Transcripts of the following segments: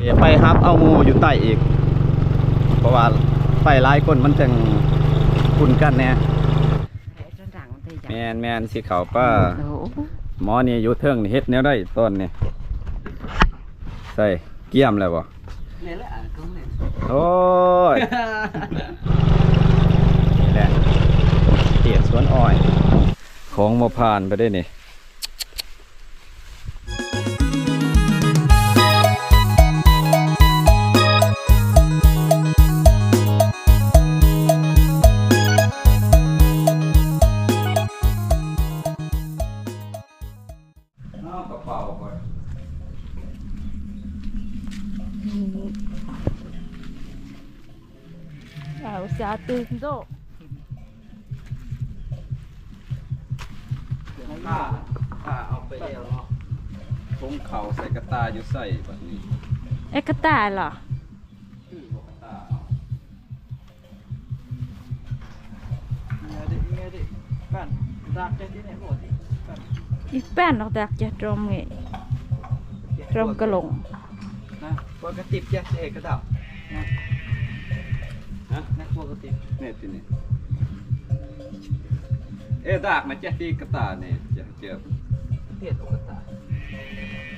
เดี๋ยวไปฮับเอาหมูอยู่ใต้อีก เพราะว่าไปหลายคนมันจังคุ้นกันแน่จนดังมันตีจัแมนแมนสิเขาป้าโอ้โหหมอนี่อยู่เทิงนี่เฮ็ดแนวได้ต้นนี่ใส่เกี่ยมแล้วบ่นี่แหละก็เนี่ยโอ้ยนี่แหละเตียดสวนอ้อย ของมาผ่านไปได้นี่ โตข้าข้าเอาไปแล้วเนาะทงเข่าใส่กระตาอยู่ใส่แบบนี้เอ็กตาเหรอคือบอกกระตาเอาบ้านดักใจที่ไหนหมดอีแป้นออกจากจะตรมไงตรมกระหลงนะปกติจะเอกระดับนะ ฮะนะปกติเนี่ยที่นี่เอ๊ะดากมาเจ๊ที่กระตาเนี่ยจะเจ็บเทียดอกตา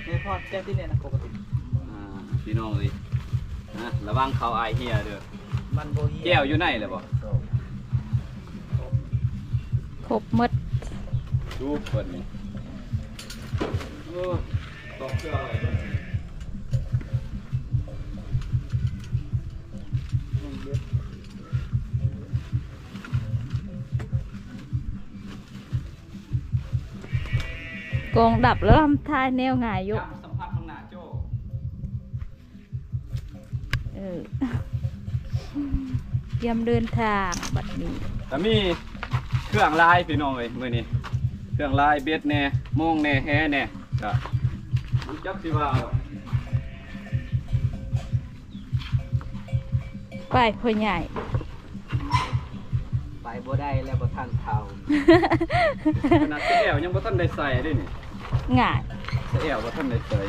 เนี่ยพอแจ้ที่ไหนนะปกติอ่าพี่น้องเลยนะระวังเขาอายเฮียเด้อมันโบฮีแก้วอยู่ไหนเลยบ่ครบหมดดูเปิดนี่โอ้ตกเสื้ออะไร กองดับแล้วทำทายแนวหงายอยู่ย้ำสัมผัสข้างหน้าโจ้เออเตรียมเดินทางบัดนี้แต่มีเครื่องลายพี่น้องเลยมือนี้เครื่องลายเบ็ดแน่โมงแน่แฮแน่ก็รู้จักสิว่าเอาไปพ่อใหญ่ ไปบ่ได้แล้วบ่ทันเท่าขนาดเสียแอวยังบ่ทันได้ใส่เด้วยนี่ ง่ายเสียแอวบ่ทันได้ใส่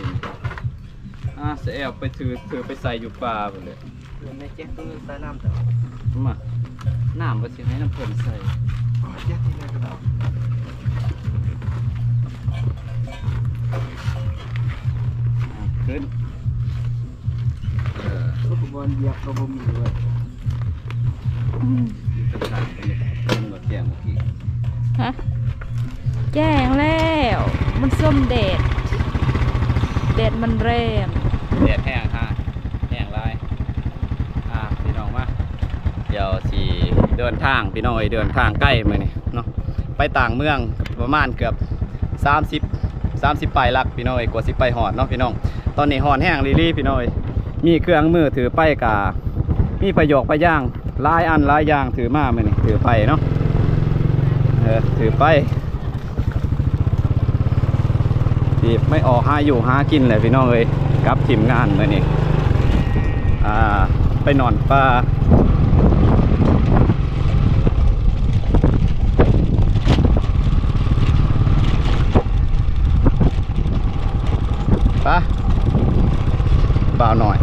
อ่าเสียแอวไปถือถือไปใส่อยู่ป่าไปเลยเพื่อนในเจ๊คือใส่น้ำแต่มาน้ำบ่สิให้น้ำเพิ่นใส่แจ้ที่ไหนกระดับอ่าขึ้นเอออุปกรณ์เหยียบก็บ่มีด้วยอืมอยู่ตรงกลางไปเลยมันบ่แจ้งเมื่อกี้ฮะแจ้งแล้วมัน ส้มแดดแดดมันแรงแดดแห้งฮะแห้งหลยอ่าพี่น้องมาเดี๋ยวสิเดินทางพี่น้องเอ้ยเดินทางใกล้มื้อนี้เนาะไปต่างเมืองประมาณเกือบ 30 30ปลายลักพี่น้องเอ้ยกว่าสิไปหอดเนาะพี่น้องตอนนี้หอนแห้งลีลี่พี่น้องเอ้ยมีเครื่องมือถือไปกามีประโยคไปย่างลายอันลายอย่างถือมามื้อนี้ถือไปเนาะเออถือไป ที่ไม่ออกหาอยู่หากินเลยพี่น้องเอ้ยกับทีมงานมื้อนี้อ่าไปนอนป่าปะเปล่าหน่อย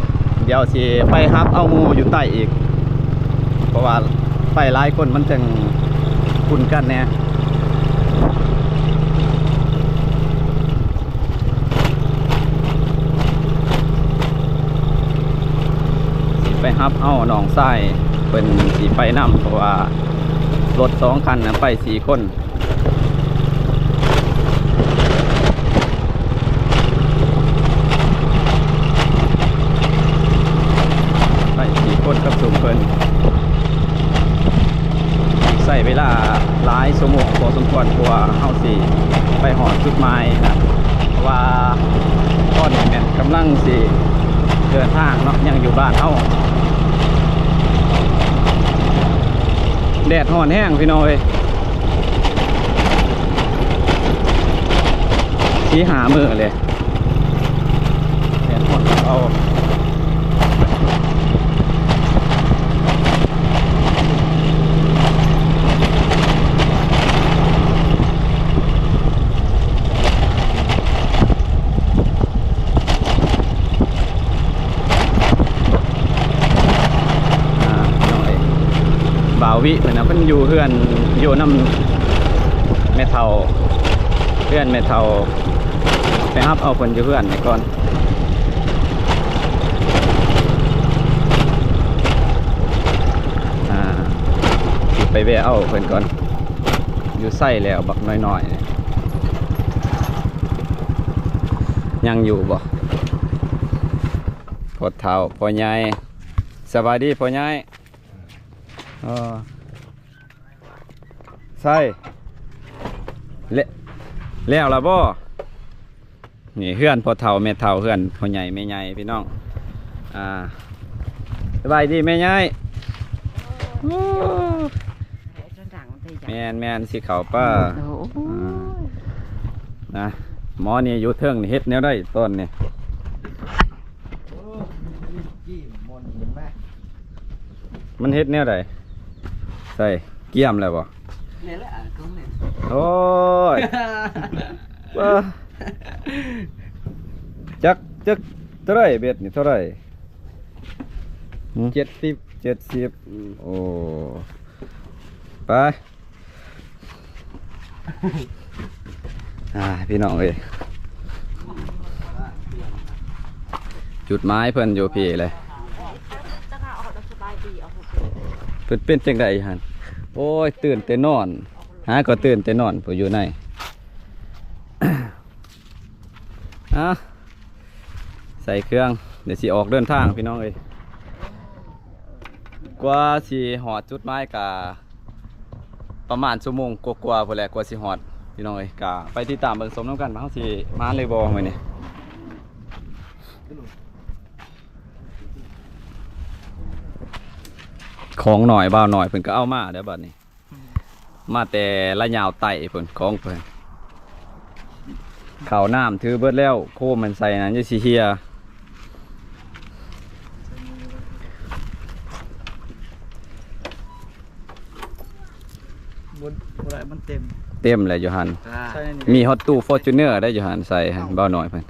เดี๋ยวสิไปฮับเอาหมูอยู่ใต้อีก เพราะว่าไปหลายคนมันจังคุ้นกันแน่สิ ฮับเอาหนองไส้เป็นสีไปนำเพราะว่ารถสองคันนะไปสี่คนไปสี่คนกับสุ่มเพิ่นใส่เวลาหลายสมงพอสมควรเพราะว่าเฮาสิไปหอดจุดหมายนะเพราะว่าตอนเนี่ยกำลังสิเดินทางเนาะยังอยู่บ้านเฮา แดดห่อนแห้งพี่น้อยชี้หามือเลยแดดห่อนเอา วิเพิ่นน่ะเพิ่นอยู่เฮือนอยู่นำแม่เฒ่าเฮือนแม่เฒ่าไปรับเอาเพิ่นอยู่เฮือนนี่ก่อนอ่าสิไปแวะเอาเพิ่นก่อน อยู่ไส้แล้วบักน้อยๆนี่ยังอยู่บ่พอเท้าพอใหญ่สบายดีพอใหญ่ ออใส่เละแล้วล่ะบ่นี่เฮือนพอเท่าแม่เท่าเฮือนพอใหญ่แม่ใหญ่พี่น้องอ่าสบายดีแม่ใหญ่โอ้จะดังได้จัแมนแมนสิเขาป้าโอ้โหนะหมอนี่อยู่เทิงนี่เฮ็ดแนวได้ต้นนี่โอ้ยกี่มนเห็นไหมมันเฮ็ดแนวใดใส่เกี่ยมแล้วบ่เนี่ยแหละอะก็เนี่ยโอ้ยว้าจักจักเท่าไรเบ็ดนี่เท่าไรเจ็ดสิบเจ็ดสิบโอ้ไปอ่าพี่น้องเอ้ยจุดไม้เพิ่นอยู่พี่เลยจะมาออกสบายดีเอาเพิ่นเป็นจังไดหั่น โอ้ยตื่นแต่นอน หาก็ตื่นแต่นอนผู้อยู่ในอะใส่เครื่อง เดี๋ยวสิออกเดินทางพี่น้องเอ้ยกว่าสิหอดจุดไม้กะประมาณชั่วโมงกว่าๆพุ่นแหละกว่าสิหอดพี่น้องเอ้ยกะไปติดตามเบิ่งสมน้ำกันว่าเฮาสิมาเลยบ่มื้อนี้ ของหน่อยบ่าวหน่อยเพิ่นก็เอามาเดี๋ยวบัดนี้ มาแต่ละยาวไต่เพิ่นของเพิ่นข้าวน้ำถือเบิดแล้ว โคมมันใส่นั้นจะสิเฮียบนอะไรมันเต็มเต็มเลยอยู่หันใช่มีฮอตตู้ฟอร์จูเนอร์ได้อยู่หันใส่หันบ่าวหน่อยเพิ่น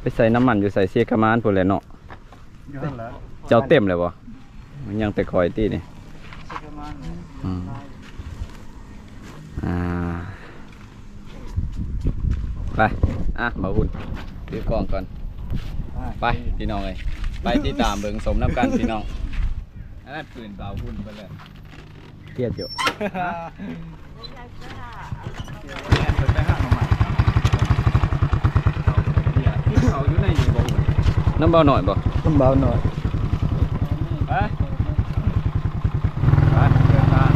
ไปใส่น้ำมันอยู่ใส่เสียกระมานพุ่นแหละเนาะ อยู่นั่นแหละเจ้าเต็มเลยบ่มันยังแต่คอยตีนี่สักประมาณอืมอ่าไปอะมาหุ่นถือกล้องก่อน ไปพี่น้องเลยไปที่ตามเบิงสมน้ำกันพี่น้องอันนั้นปืนเบาหุ่นไปเลยเครียดอยู่เขาอยู่ในนี่บ่น้ำเบาหน่อยบ่ ต้องเบาหน่อย ไปไปเดินทาง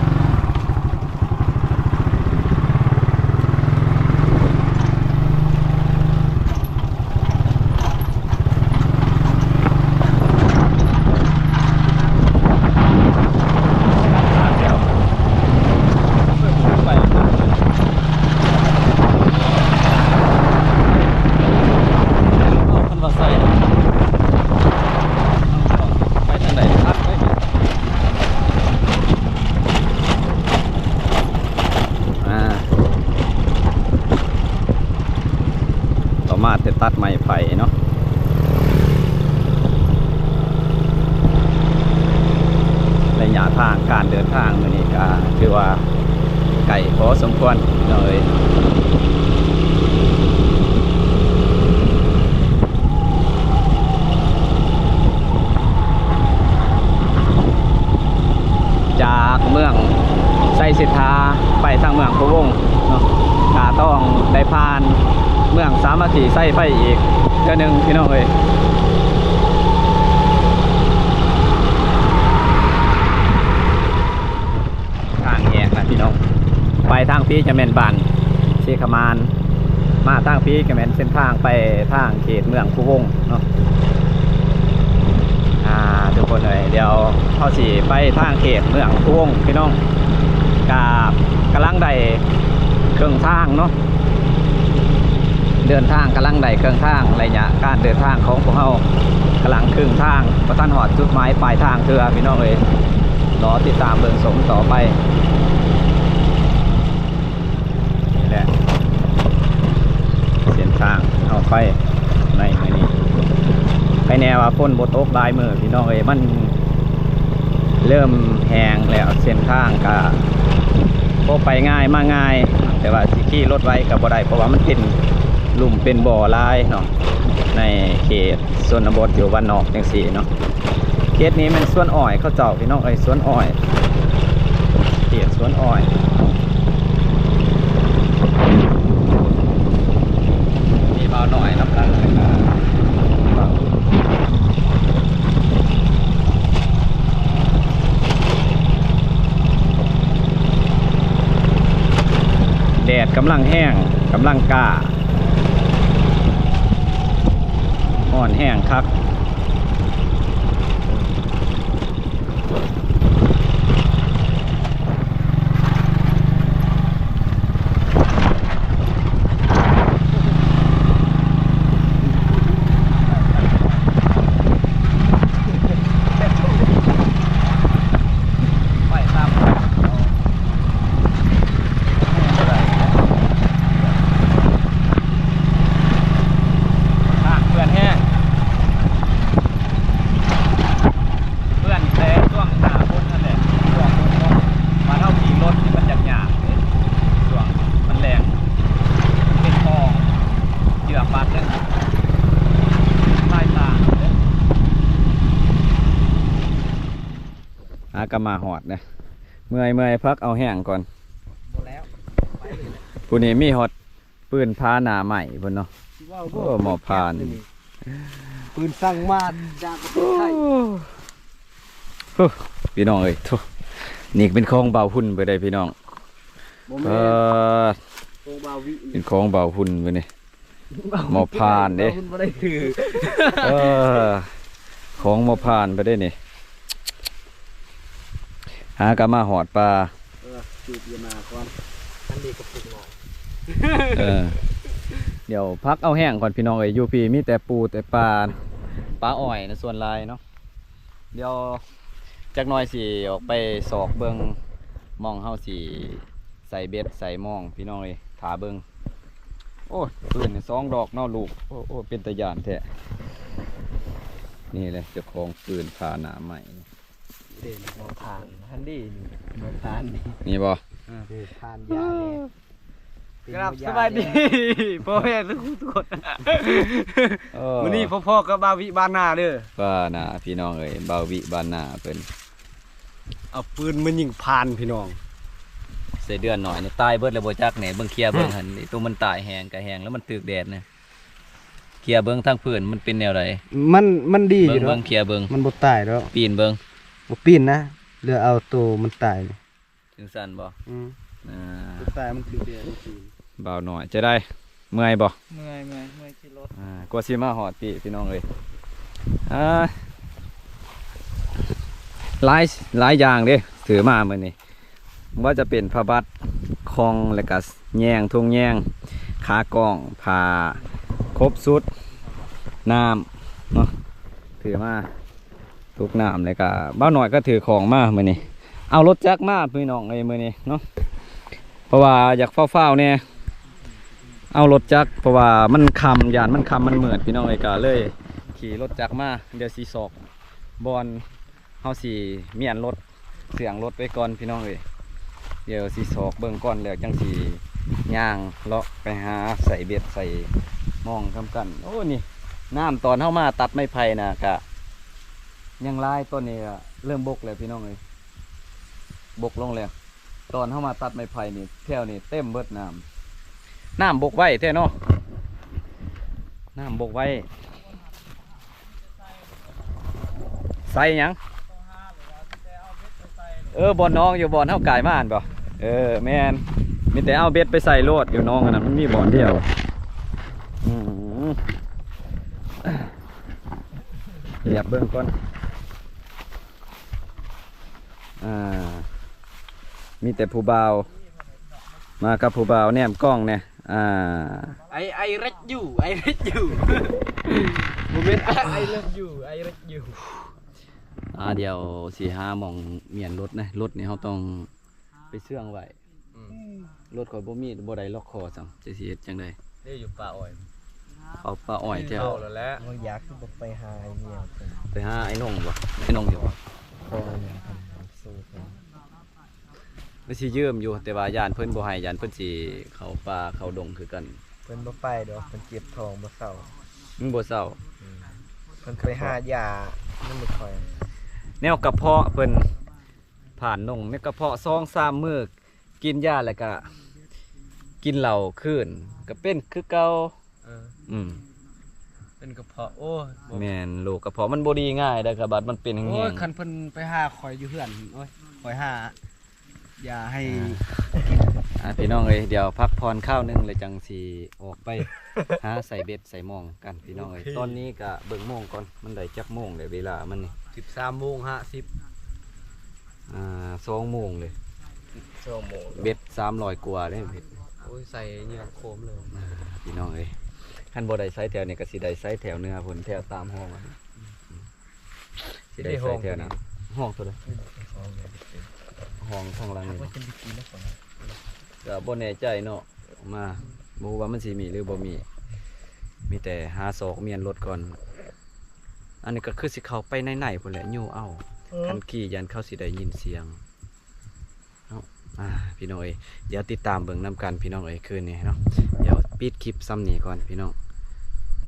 เดี๋ยวไปเอาคันว่าใส่ไปทางไหนครับไปอ่า ต่อมาจะตัดไม้ไผ่เนาะระยะทางการเดินทางมื้อนี้ก็คือว่าไก่พอสมควรเลยจากเมืองไซสิทธาไปทางเมืองพะวงเนาะกาต้องได้ผ่าน เมืองสามัคคีไส้ไฟอีกเจ้าหนึ่งพี่น้องเอ้ยทางแยกนะพี่น้อง ไปทางพี่จะเมนบันเชคมาน มาทางพี่จะเมนเส้นทางไปทางเขตเมืองพะวงเนาะอ่าทุกคนเลยเดี๋ยวเข้าสีไปทางเขตเมืองทุ่งพี่น้องกาบกำลังใดเครื่องทางเนาะ เดินทางกำลังใดเครื่องทางระยะการเดินทางของพวกเขากำลังครึ่งทางประทันหอดจุดหมายปลายทางเถือพี่น้องเลยรอติดตามเบิ่งสมต่อไปนี่แหละเส้นทางเอาไปในมือนี้ไปแน่ว่าคนบ่ตกหลายมือพี่น้องเอ้ยมันเริ่มแห้งแล้วเส้นทางก็บ่ไปง่ายมาง่าย แต่ว่าสิขี่รถไว้ก็บ่ได้เพราะว่ามันเป็น ลุ่มเป็นบ่อลายเนาะในเขตชนบทอยู่บ้านนอกจังซี่เนาะเขตนี้มันสวนอ้อยเขาเจ้าพี่น้องเอ้สวนอ้อยเขตสวนอ้อยมีเบาหน่อยน้ำตาลเลยครับแดดกำลังแห้งกำลังกล้า อ่อนแห้งคัก ไปตามอะเพื่อนแห้งเพื่อนแต่ช่วงหน้าฝนนั่นแหละช่วงฝนตกมาเท่าขี่รถนี่มันหยาบๆเลยช่วงมันแรงมันเป็นคลองเหยื่อปัดเลยลายตาเลยอา กมาหอดนะเมื่อยเมื่อยพักเอาแห้งก่อนหมดแล้วไปเลยผู้นี้มีฮอตปืนพาหนาใหม่พุ่นเนาะว่าโอ้หมอพานปืนสั่งมาจากประเทศไทยโอ้พี่น้องเอ้ยโถ่นี่เป็นของเบาหุ่นไปได้พี่น้องบ่เอแม่นอโรงบาวิเป็นของเบาหุ่นไปนี่หมอพานเด้คุณบ่ได้ถือเออของหมาผ่านไปได้นี่ หากะมาหอดปลาเออจูบอยามาก่อนอันนี้ก็ปรุงหน่อยเออเดี๋ยวพักเอาแห้งก่อนพี่น้องเอ้ยอยูพีมีแต่ปูแต่ปลาปลาอ่อยนะส่วนหลายเนาะเดี๋ยวจักหน่อยสิออกไปสอกเบิงมองเฮาสิใส่เบ็ดใส่หมองพี่น้องเอ้ยถาเบิงโอ้ยปืนนี่สองดอกเนอลูกโอ้โอ้เป็นตะยานแท้นี่เลยเจ้าของปืนพาหนาใหม่ เด่นหมอผ่านฮันดี้นี่หมอผ่านนี่นี่บ่เออผ่านยาแน่เป็นครับยสบายดีแน่พ่อแม่ทุกทุกคนเออวันนี้พ่อๆกับบาวิบานนาเด้อบ้านาพี่น้องเอ้ยบาวิบ้านนาเพิ่นเอาปืนมันยิงผ่านพี่น้องใส่เดือนหน่อยนี่ตายเบิดแล้วบ่จักแหน่เบิ่งเคลียร์เบิ่งหั่นนี่ตัวมันตายแหงก็แหงแล้วมันตึกแดดนะเคลียร์เบิ่งทางพื้นมันเป็นแนวใดมันมันดีอเบิ่งยู่เนาะเบิ่งเคลียร์เบิ่งมันบ่ตายแล้วปีนเบิ่ง บ่ปีนนะเหลือเอาตัวมันตายนี่ถึงสั่นบ่อืมอ่าตัวตายมันคือเดียวมันปีนเบาหน่อยจะได้เมื่อยบ่เมื่อยเมื่อยเมื่อยขี่รถอ่ากว่าสิมาฮอดปีพี่น้องเอ้ยอ่าหลายหลายอย่างเด้ถือมามื้อนี้ว่าจะเป็นผ้าบัดคองแล้วก็แยงทงแยงขากล้องผ้าครบสุดน้ำเนาะถือมา ทุกน้ำเลยก็บ้าหน่อยก็ถือของมาเมื่อนี้ เอารถจักรมาพี่น้องเลยมื่อนี้เนาะเพราะว่าอยากเฝ้าๆเนี่ยเอารถจักรเพราะว่ามันคำยานมันคำมันเหมือดพี่น้องเลยก็เลย ขี่รถจักรมาเดี๋ยวสีศอกบอลเฮาสีเมียนรถเสียงรถไว้ก่อนพี่น้องเลยเดี๋ยวสีศอกเบิ่งก่อนแล้วจังสีย่างเลาะไปหาใส่เบ็ดใส่มองทำกัน โอ้นี่น้ำตอนเข้ามาตัดไม้ไผ่นะกะ ยังไลายต้นนี้อะเริ่มบกแล้วพี่น้องเลยบกลงแล้วตอนเข้ามาตัดไม้ไผ่นี่แถวนี่เต็มเบิดน้ำน้ำบกไว้แท้เนาะน้ำบกไว้ใส่ยังเออบอนน้องอยู่บอนเท่ากายมาอ่านป่เออแมนมีแต่เอาเบ็ดไปใส่โลดอยู่น้องอันนะมันมีบอนเดียวเหยียบเบื้องก่อน อ่า มีแต่ผู้บ่าว มากับผู้บ่าวแนมกล้องเนี่ย อ่า ไอไอเร็ดอยู่ไอเร็ดอยู่โมเมนต์ไอเร็ดอยู่ไอเร็ดอยู่อ่าเดี๋ยวสี่ห้ามองเมียนรถนะรถนี่เขาต้องไปเชื่องไว้รถข่อยบ่มีบ่ได้ล็อกคอจังจะสิเฮ็ดจังไดเด้อยู่ป่าอ้อยเขาปลาอ้อยแท้วเข้าแล้วแหละบ่อยากคือบ่ไปหาไอ้เมียเพิ่นไปหาไอ้นงบ่ไอ้นงอยู่บ่พอเนี่ยเพิ่นสู้เพิ่น ไปสิยืมอยู่แต่ว่าย่านเพิ่นบ่ให้ย่านเพิ่นสิเข้าป่าเข้าดงคือกันเพิ่นบ่ไปดอกเพิ่นเจ็บท้องบ่เศร้ามึงบ่เศร้าอืมเพิ่นไปหายามันบ่ค่อยแนวกระเพาะเพิ่นผ่านนงแม่กระเพาะ2 3มื้อกินยาแล้วก็กินเหล้าคืนก็เป็นคือเก่าเอออืมเป็นกระเพาะโอ้ยบ่แม่นโรคกระเพาะมันบ่ดีง่ายเด้อครับบัดมันเป็นแห้โอ้ยงคันเพิ่นไปหาข่อยอยู่เฮือนโอ้ยข่อยหา อย่าให้ๆอ่าพี่น้องเอ้ยเดี๋ยวพักผ่อนข้าวหนึงเลยจังสิออกไป หาใส่เบ็ดใส่หมองกันพี่น้องเอ้ยตอนนี้ก็เบิ่งโมงก่อนมันได้จักโมงเลยเวลามันนี่13โมง50อ่า2โมงเลย ชั่วโมงเบ็ด300กว่าเลยเบ็ดโอ้ยใส่เหงื่อโคมเลยพี่น้องเอ้ยคันบ่ได้ไซส์แถวนี่ก็สิได้ไซส์แถวเนื้อพุ่นแถวตามห้องอะสิได้ไซส์แถวนั้นห้องเท่าใด ห้องข้างหล่างนี่ว่าจะไปกินแล้วก่อนก็บ่แน่ใจเนาะมาบ่รู้ว่ามันสิมีหรือบ่มี มีแต่หาศอกเมียนรถก่อน อันนี้ก็คือสิเข้าไปในๆพุ่นแหละยู่เอาคันขี่ยันเข้าสิได้ยินเสียงเนาะอ่าพี่น้องเอ้ยเดี๋ยวติดตามเบิ่งนํกันพี่น้องเอ้ยคืนนี้เนาะเดี๋ยวปิดคลิปซ้ำนี้ก่อนพี่น้อง